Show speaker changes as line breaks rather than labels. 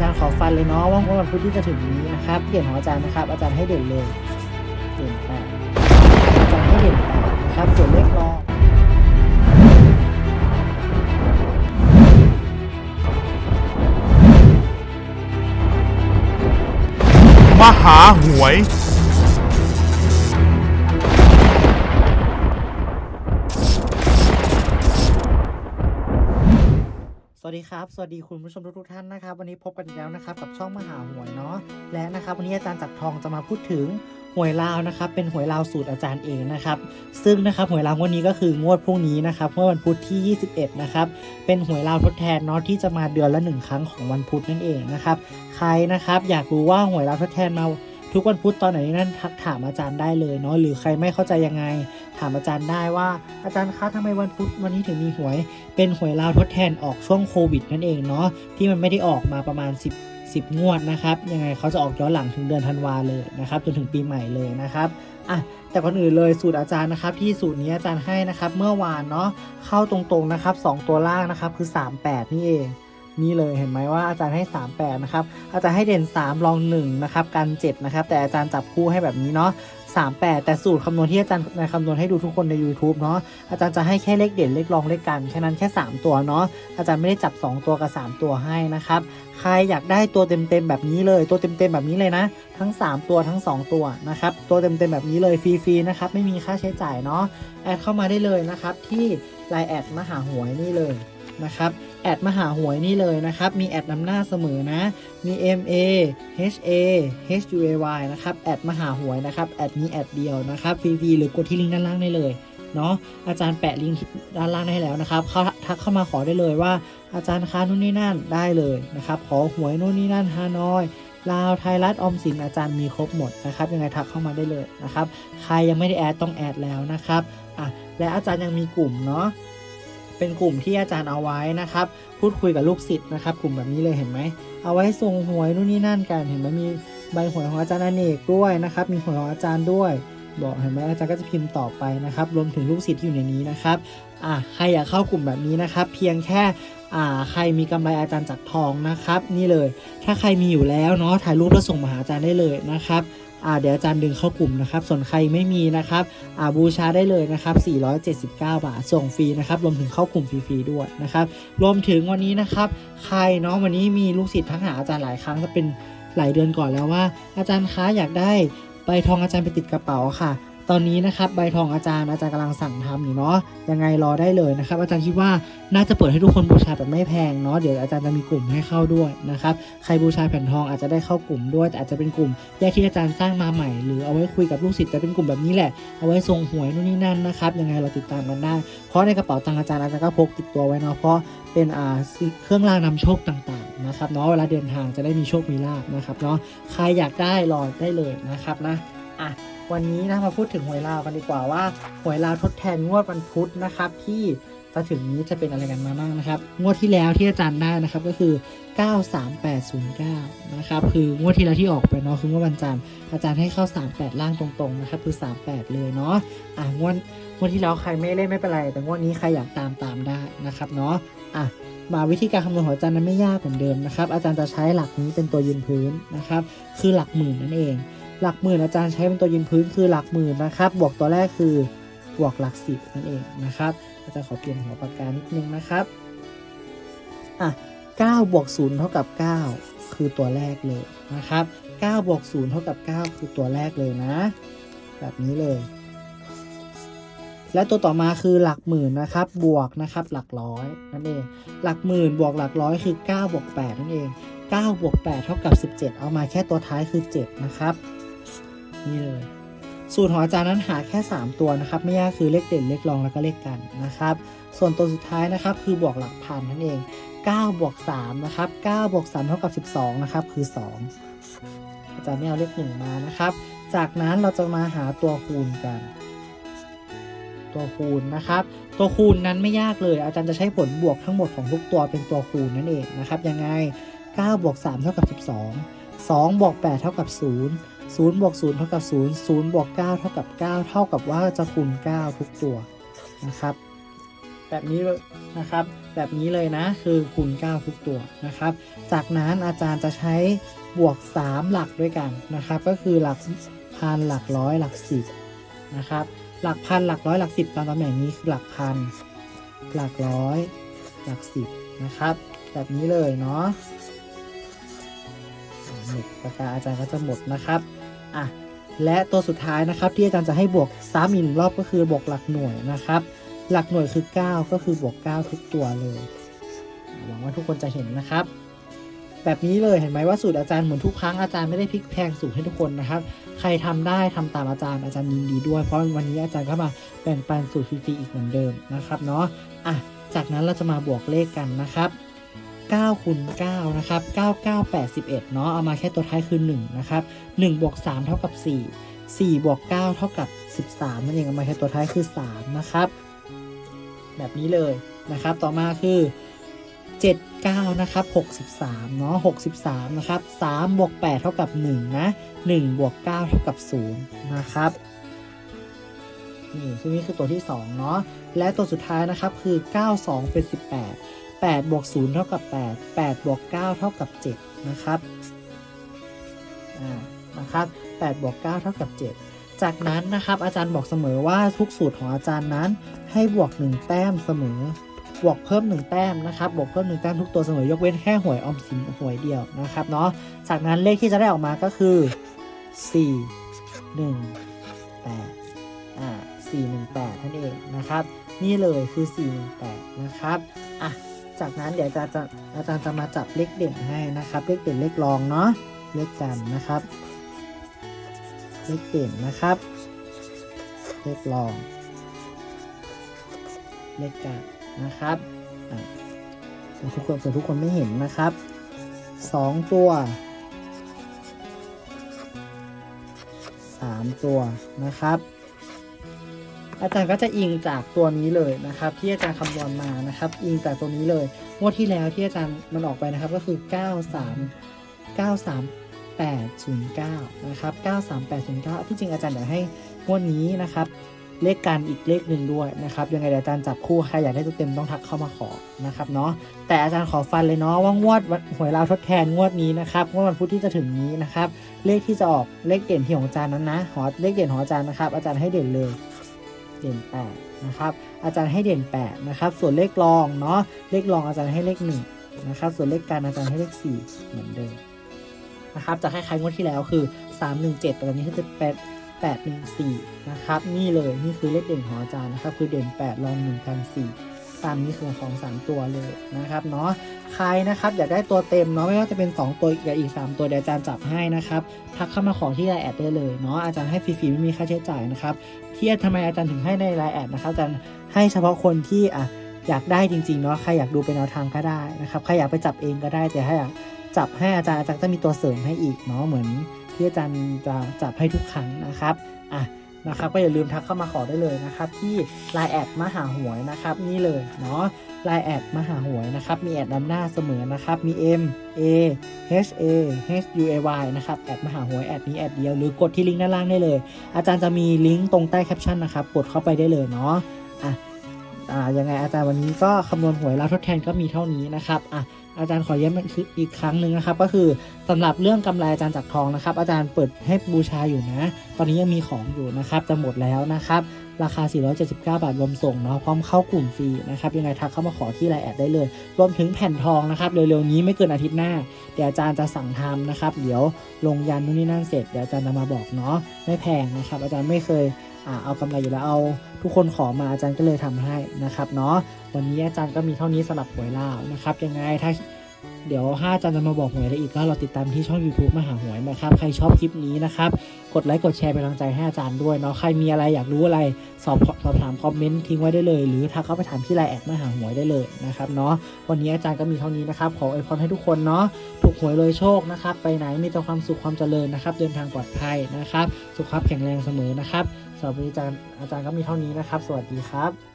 จารย์ขอฟันเลยเนาะว่างวดวันพุธที่จะถึงนี้นะครับเปลี่ยนของอาจารย์นะครับ อาจารย์ให้เด่นเลยเด่นแปดอาจารย์ให้เด่นแปดนะครับส่วนเลขรอง
มหาหวย
วัสดีครับ สวัสดีคุณผู้ชมทุกท่านนะครับ วันนี้พบกันแล้วนะครับกับช่องมหาหวยเนาะ และนะครับวันนี้อาจารย์จักรทองจะมาพูดถึงหวยลาวนะครับ เป็นหวยลาวสูตรอาจารย์เองนะครับ ซึ่งนะครับหวยลาวงวดนี้ก็คืองวดพรุ่งนี้นะครับเมื่อวันพุธที่ 21 นะครับ เป็นหวยลาวทดแทนเนาะที่จะมาเดือนละหนึ่งครั้งของวันพุธนั่นเองนะครับ ใครนะครับอยากรู้ว่าหวยลาวทดแทนมา ทุกวันพุธตอนไหนนั่นทักถามอาจารย์ได้เลยเนาะหรือใครไม่เข้าใจยังไง ถามอาจารย์ได้ว่าอาจารย์คะทำไมวันพุธวันนี้ถึงมีหวย เป็นหวยลาวทดแทนออกช่วงโควิดนั่นเองเนาะที่มันไม่ได้ออกมาประมาณ 10 10 งวดนะครับยังไงเขาจะออกย้อนหลังถึงเดือนธันวาเลยนะครับจนถึงปีใหม่เลยนะครับอะแต่ก่อนอื่นเลยสูตรอาจารย์นะครับที่สูตรนี้อาจารย์ให้นะครับเมื่อวานเนาะเข้าตรงๆนะครับ 2 ตัวล่างนะครับคือ 38 นี่เอง นี่เลยเห็นไหมว่าอาจารย์ให้ 38นะครับอาจารย์ให้เด่น3รอง1นะครับกัน7นะครับแต่อาจารย์จับคู่ให้แบบนี้เนาะ38 แต่สูตรคำนวณที่อาจารย์ในคำนวณให้ดูทุกคนใน YouTube เนาะอาจารย์จะให้แค่เลขเด่นเลขรองเลขกันแค่นั้นแค่ 3 ตัวเนาะอาจารย์ไม่ได้จับ 2 ตัวกับ 3 ตัวให้นะครับใครอยากได้ตัวเต็มๆแบบนี้เลย ตัวเต็มๆแบบนี้เลยนะ ทั้ง 3 ตัวทั้ง 2 ตัวนะครับตัวเต็มๆแบบนี้เลยฟรีๆนะครับไม่มีค่าใช้จ่ายเนาะแอดเข้ามาได้เลยนะครับที่ไลน์แอดมหาหวยนี่เลย นะครับแอดมหาหวยนี่เลยนะครับ มีแอดนำหน้าเสมอนะ มี M A H A H U A Y นะครับแอดมหาหวยนะครับแอดนี้แอดเดียวนะครับฟรีๆหรือกดที่ลิงก์ด้านล่างได้เลยเนาะอาจารย์แปะลิงก์ด้านล่างให้แล้วนะครับเขาทักเข้ามาขอได้เลยว่า อาจารย์ค้านู่นนี่นั่นได้เลยนะครับ ขอหวยนู่นนี่นั่นฮานอยลาวไทยรัฐออมสินอาจารย์มีครบหมดนะครับยังไงทักเข้ามาได้เลยนะครับ ใครยังไม่ได้แอดต้องแอดแล้วนะครับอะและอาจารย์ยังมีกลุ่มเนาะ เป็นกลุ่มที่อาจารย์เอาไว้นะครับ พูดคุยกับลูกศิษย์นะครับ กลุ่มแบบนี้เลยเห็นไหม เอาไว้ส่งหวยนู่นนี่นั่นกันเห็นไหมมีใบหวยของอาจารย์อเนกด้วยนะครับ มีหวยของอาจารย์ด้วย บอกเห็นไหมอาจารย์ก็จะพิมพ์ต่อไปนะครับ รวมถึงลูกศิษย์ที่อยู่ในนี้นะครับอะใครอยากเข้ากลุ่มแบบนี้นะครับ เพียงแค่อ่าใครมีกำไรอาจารย์จักทองนะครับ นี่เลย ถ้าใครมีอยู่แล้วเนาะถ่ายรูปแล้วส่งมาหาอาจารย์ได้เลยนะครับ เดี๋ยวอาจารย์ดึงเข้ากลุ่มนะครับ ส่วนใครไม่มีนะครับอาบูชาได้เลยนะครับ 479 บาท ส่งฟรีนะครับ รวมถึงเข้ากลุ่มฟรีๆด้วยนะครับ รวมถึงวันนี้นะครับ ใครเนาะวันนี้มีลูกศิษย์ทั้งหาอาจารย์หลายครั้งก็เป็นหลายเดือนก่อนแล้วว่า อาจารย์คะอยากได้ใบทองอาจารย์ไปติดกระเป๋าค่ะ ตอนนี้นะครับใบทองอาจารย์อาจารย์กำลังสั่งทำอยู่เนาะยังไงรอได้เลยนะครับ อาจารย์คิดว่าน่าจะเปิดให้ทุกคนบูชาแบบไม่แพงเนาะเดี๋ยวอาจารย์จะมีกลุ่มให้เข้าด้วยนะครับใครบูชาแผ่นทองอาจจะได้เข้ากลุ่มด้วยแต่อาจจะเป็นกลุ่มแยกที่อาจารย์สร้างมาใหม่ หรือเอาไว้คุยกับลูกศิษย์แต่เป็นกลุ่มแบบนี้แหละเอาไว้ส่งหวยนู่นนี่นั่นนะครับยังไงเราติดตามกันได้ เพราะในกระเป๋าตังค์อาจารย์อาจารย์ก็พกติดตัวไว้เนาะเพราะเป็นอ่าเครื่องรางนำโชคต่างๆนะครับเนาะเวลาเดินทางจะได้มีโชคมีลาบนะครับเนาะใครอยากได้รอได้เลยนะครับนะอะ วันนี้นะมาพูดถึงหวยลาวกันดีกว่าว่าหวยลาวทดแทนงวดวันพุธนะครับที่จะถึงนี้จะเป็นอะไรกันมาบ้างนะครับ งวดที่แล้วที่อาจารย์ได้นะครับก็คือ 93809 นะครับ คืองวดที่แล้วที่ออกไปเนาะคืองวดวันจันทร์อาจารย์ให้เข้า 38 ล่างตรงๆนะครับคือ 38 เลยเนาะอะงวดงวดที่แล้วใครไม่เล่นไม่เป็นไร แต่งวดนี้ใครอยากตามตามได้นะครับเนาะอะมาวิธีการคำนวณของอาจารย์นั้นไม่ยากเหมือนเดิมนะครับอาจารย์จะใช้หลักนี้เป็นตัวยืนพื้นนะครับคือหลักหมื่นนั่นเอง หลักหมื่นอาจารย์ใช้เป็นตัวยืนพื้นคือหลักหมื่นนะครับ บวกตัวแรกคือบวกหลักสิบนั่นเองนะครับ อาจารย์ขอเปลี่ยนหัวปากกานิดนึงนะครับอะ9บวก0เท่ากับ 9 คือตัวแรกเลยนะครับ9บวก0เท่ากับ 9 คือตัวแรกเลยนะ แบบนี้เลย และตัวต่อมาคือหลักหมื่นนะครับ บวกนะครับหลักร้อยนั่นเอง หลักหมื่นบวกหลักร้อยคือ9บวก8นั่นเอง9บวก8เท่ากับ 17 เอามาแค่ตัวท้ายคือ 7 นะครับ นี่เลย สูตรของอาจารย์นั้นหาแค่ 3 ตัวนะครับ ไม่ยากคือเลขเด่นเลขรองแล้วก็เลขกันนะครับ ส่วนตัวสุดท้ายนะครับ คือบวกหลักพันนั่นเอง9บวก3นะครับ9บวก3เท่ากับ 12นะครับคือ 2 อาจารย์ไม่เอาเลขหนึ่งมานะครับ จากนั้นเราจะมาหาตัวคูณกัน ตัวคูณนะครับ ตัวคูณนั้นไม่ยากเลย อาจารย์จะใช้ผลบวกทั้งหมดของทุกตัวเป็นตัวคูณนั่นเองนะครับยังไง9บวก3เท่ากับ 12 2บวก8เท่ากับ 0 0บวก0เท่ากับ 0 0บวก9เท่ากับ 9 เท่ากับว่าจะคูณ 9 ทุกตัวนะครับ แบบนี้เลยนะครับ แบบนี้เลยนะคือคูณ 9 ทุกตัวนะครับ จากนั้นอาจารย์จะใช้บวก 3 หลักด้วยกันนะครับ ก็คือหลักพันหลักร้อยหลักสิบนะครับ หลักพันหลักร้อยหลักสิบตามตำแหน่งนี้คือหลักพันหลักร้อยหลักสิบนะครับ แบบนี้เลยเนาะหมดปากกาอาจารย์ก็จะหมดนะครับ อะและตัวสุดท้ายนะครับที่อาจารย์จะให้บวกซ้ำอีกหนึ่งรอบก็คือบวกหลักหน่วยนะครับ หลักหน่วยคือ 9 ก็คือบวก 9 ทุกตัวเลยหวังว่าทุกคนจะเห็นนะครับ แบบนี้เลยเห็นไหมว่าสูตรอาจารย์เหมือนทุกครั้งอาจารย์ไม่ได้พลิกแพงสูตรให้ทุกคนนะครับ ใครทำได้ทำตามอาจารย์อาจารย์ยินดีด้วย เพราะวันนี้อาจารย์ก็มาแบ่งปันสูตรฟรีๆอีกเหมือนเดิมนะครับเนาะอะจากนั้นเราจะมาบวกเลขกันนะครับ 9คูณ9นะครับ9 9 81เนาะเอามาแค่ตัวท้ายคือ 1 นะครับ1บวก3เท่ากับ 4 4บวก9เท่ากับ 13นั่นเองเอามาแค่ตัวท้ายคือ 3 นะครับ แบบนี้เลยนะครับ ต่อมาคือ 79 นะครับ 63 เนาะ63 นะครับ 3 บวก 8 เท่ากับ 1 นะ 1 บวก 9 เท่ากับ 0 นะครับนี่ซึ่งนี้คือตัวที่ 2 เนาะ และตัวสุดท้ายนะครับคือ 92 เป็น 18 8บวก0เท่ากับ 8 8บวก9เท่ากับ 7 นะครับอ่านะครับ8บวก9เท่ากับ 7 จากนั้นนะครับ อาจารย์บอกเสมอว่าทุกสูตรของอาจารย์นั้น ให้บวก 1 แต้มเสมอ บวกเพิ่ม 1 แต้มนะครับ บวกเพิ่ม 1 แต้มทุกตัวเสมอยกเว้นแค่หวยออมสินหวยเดียวนะครับเนาะ จากนั้นเลขที่จะได้ออกมาก็คือ 4 1 8อ่า4 1 8นั่นเองนะครับ นี่เลยคือ 4 1 8 นะครับ อะ จากนั้นเดี๋ยวอาจารย์จะอาจารย์จะมาจับเลขเด่นให้นะครับ เลขเด่นเลขรองเนาะเลขกันนะครับ เลขเด่นนะครับ เลขรอง เลขกันนะครับอะทุกคนส่วนทุกคนไม่เห็นนะครับสองตัวสามตัวนะครับ อาจารย์ก็จะอิงจากตัวนี้เลยนะครับ ที่อาจารย์คำนวณมานะครับ อิงจากตัวนี้เลยงวดที่แล้วที่อาจารย์มันออกไปนะครับก็คือ 93 93809นะครับ93809 ที่จริงอาจารย์อยากให้งวดนี้นะครับ เลขกันอีกเลขหนึ่งด้วยนะครับ ยังไงเดี๋ยวอาจารย์จับคู่ใครอยากได้ตัวเต็มต้องทักเข้ามาขอนะครับเนาะแต่อาจารย์ขอฟันเลยเนาะว่างวดหวยลาวทดแทนงวดนี้นะครับงวดวันพุธที่จะถึงนี้นะครับ เลขที่จะออกเลขเด่นที่ของอาจารย์นั้นนะหอเลขเด่นของอาจารย์นะครับ อาจารย์ให้เด่นเลย เด่น8นะครับอาจารย์ให้เด่น8นะครับส่วนเลขรองเนาะเลขรองอาจารย์ให้เลข1นะครับส่วนเลขการอาจารย์ให้เลข 4 เหมือนเดิมนะครับจะคล้ายๆงวดที่แล้วคือ 317แต่ตอนนี้ก็จะเป็น814นะครับนี่เลยนี่คือเลขเด่นของอาจารย์นะครับคือเด่น 8 รอง1กัน4 ตามนี้คือของสามตัวเลยนะครับเนาะใครนะครับอยากได้ตัวเต็มเนาะไม่ว่าจะเป็น 2 ตัวกับอีก 3 ตัวเดี๋ยวอาจารย์จับให้นะครับทักเข้ามาขอที่ไลน์แอดได้เลยเนาะอาจารย์ให้ฟรีๆไม่มีค่าใช้จ่ายนะครับที่ทำไมอาจารย์ถึงให้ในไลน์แอดนะครับอาจารย์ให้เฉพาะคนที่อะอยากได้จริงๆเนาะใครอยากดูเป็นแนวทางก็ได้นะครับใครอยากไปจับเองก็ได้แต่ถ้าอยากจับให้อาจารย์อาจารย์จะมีตัวเสริมให้อีกเนาะเหมือนที่อาจารย์จะจับให้ทุกครั้งนะครับอะ นะครับก็อย่าลืมทักเข้ามาขอได้เลยนะครับ ที่ไลน์แอดมหาหวยนะครับ นี่เลยเนาะไลน์แอดมหาหวยนะครับ มีแอดนำหน้าเสมอนะครับ มี M A H A H U A Y นะครับแอดมหาหวยแอดนี้แอดเดียวหรือกดที่ลิงก์ด้านล่างได้เลย อาจารย์จะมีลิงก์ตรงใต้แคปชั่นนะครับ กดเข้าไปได้เลยเนาะอะอ่ายังไงอาจารย์วันนี้ก็คำนวณหวยแล้วทดแทนก็มีเท่านี้นะครับอะ อาจารย์ขอย้ำอีกครั้งหนึ่งนะครับ ก็คือสำหรับเรื่องกำไรอาจารย์จากทองนะครับ อาจารย์เปิดให้บูชาอยู่นะ ตอนนี้ยังมีของอยู่นะครับจะหมดแล้วนะครับราคา 479 บาทรวมส่งเนาะพร้อมเข้ากลุ่มฟรีนะครับยังไงทักเข้ามาขอที่ไลน์แอดได้เลย รวมถึงแผ่นทองนะครับเร็วๆนี้ไม่เกินอาทิตย์หน้าเดี๋ยวอาจารย์จะสั่งทำนะครับ เดี๋ยวลงยันนู่นนี่นั่นเสร็จเดี๋ยวอาจารย์จะมาบอกเนาะไม่แพงนะครับ อาจารย์ไม่เคย อ่าเอากำไรอยู่แล้วเอาทุกคนขอมาอาจารย์ก็เลยทำให้นะครับเนาะวันนี้อาจารย์ก็มีเท่านี้สำหรับหวยลาวนะครับยังไงถ้า เดี๋ยวถ้าอาจารย์จะมาบอกหวยอะไรอีกก็เราติดตามที่ช่อง YouTube มหาหวยนะครับ ใครชอบคลิปนี้นะครับ กดไลค์กดแชร์เป็นกำลังใจให้อาจารย์ด้วยเนาะใครมีอะไรอยากรู้อะไรสอบสอบถามคอมเมนต์ทิ้งไว้ได้เลย หรือทักเข้าไปถามที่ไลน์แอดมหาหวยได้เลยนะครับเนาะวันนี้อาจารย์ก็มีเท่านี้นะครับขออวยพรให้ทุกคนเนาะถูกหวยเลยโชคนะครับไปไหนมีแต่ความสุขความเจริญนะครับ เดินทางปลอดภัยนะครับ สุขภาพแข็งแรงเสมอนะครับสำหรับวันนี้อาจารย์อาจารย์ก็มีเท่านี้นะครับ สวัสดีครับ